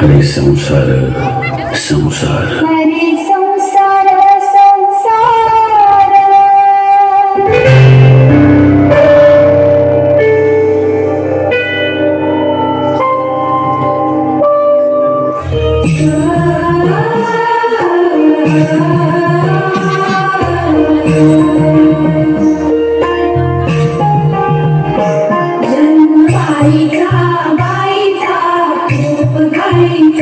I'm Ami samsara, samsara.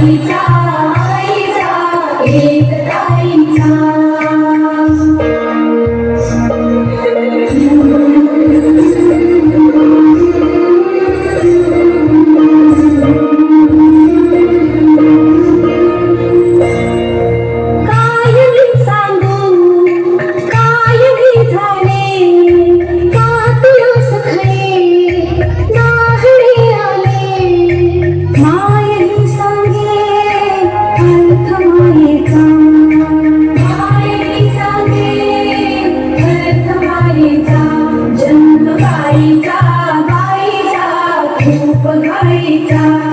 Hallelujah. time.